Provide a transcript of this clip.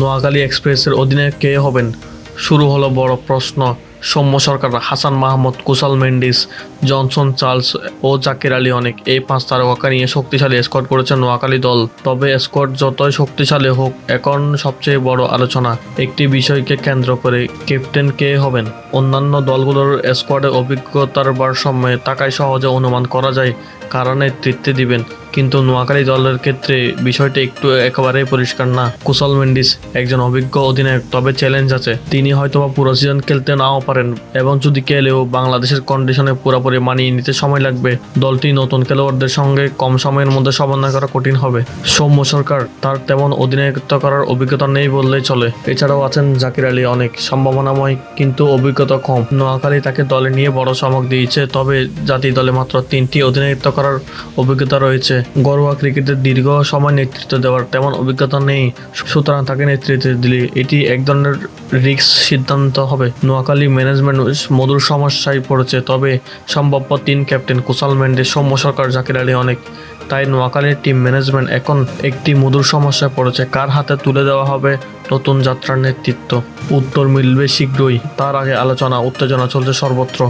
নোয়াখালী এক্সপ্রেসের অধীনে কে হবেন? শুরু হলো বড় প্রশ্ন। সৌম্য সরকার, হাসান মাহমুদ, কুশাল মেন্ডিস, জনসন চার্লস ও জাকির আলী অনেক। এই পাঁচ তারকা নিয়ে শক্তিশালী স্কোয়াড করেছে নোয়াখালী দল। তবে স্কোয়াড যতই শক্তিশালী হোক, এখন সবচেয়ে বড় আলোচনা। একটি বিষয়কে কেন্দ্র করে ক্যাপ্টেন কে হবেন? অন্যান্য দলগুলোর স্কোয়াডে অভিজ্ঞতার ভারসাম্যে তাকায় সহজে অনুমান করা যায়। কারা নেতৃত্বে দিবেন? কিন্তু নোয়াখালী দলের ক্ষেত্রে বিষয়টা একটু একেবারেই পরিষ্কার না। কুশল মেন্ডিস একজন অভিজ্ঞ অধিনায়ক, তবে চ্যালেঞ্জ আছে। তিনি হয়তোবা পুরো সিজন খেলতে নাও পারেন এবং যদি খেলেও বাংলাদেশের কন্ডিশনে পুরোপুরি মানিয়ে নিতে সময় লাগবে, দলটি নতুন খেলোয়াড়দের সঙ্গে কম সময়ের মধ্যে সমন্বয় করা কঠিন হবে। সৌম্য সরকার তার তেমন অধিনায়কত্ব করার অভিজ্ঞতা নেই বললেই চলে। এছাড়াও আছেন জাকির আলী অনেক, সম্ভাবনাময় কিন্তু অভিজ্ঞতা কম। নোয়াখালী তাকে দলে নিয়ে বড় চমক দিয়েছে, তবে জাতীয় দলে মাত্র তিনটি অধিনায়কত্ব করার অভিজ্ঞতা রয়েছে। ঘরোয়া ক্রিকেটের দীর্ঘ সময় নেতৃত্ব দেওয়ার তেমন অভিজ্ঞতা নেই। সুতরাং তাকে নেতৃত্ব দিলে এটি এক ধরনের রিস্ক সিদ্ধান্ত হবে। নোয়াখালী ম্যানেজমেন্ট মধুর সমস্যায় পড়েছে, তবে সম্ভাব্য তিন ক্যাপ্টেন কুশাল মেন্ডে, সৌম্য সরকার, জাকির আলী অনেক। তাই নোয়াখালীর টিম ম্যানেজমেন্ট এখন একটি মধুর সমস্যায় পড়েছে। কার হাতে তুলে দেওয়া হবে নতুন যাত্রার নেতৃত্ব? উত্তর মিলবে শীঘ্রই। তার আগে আলোচনা, উত্তেজনা চলছে সর্বত্র।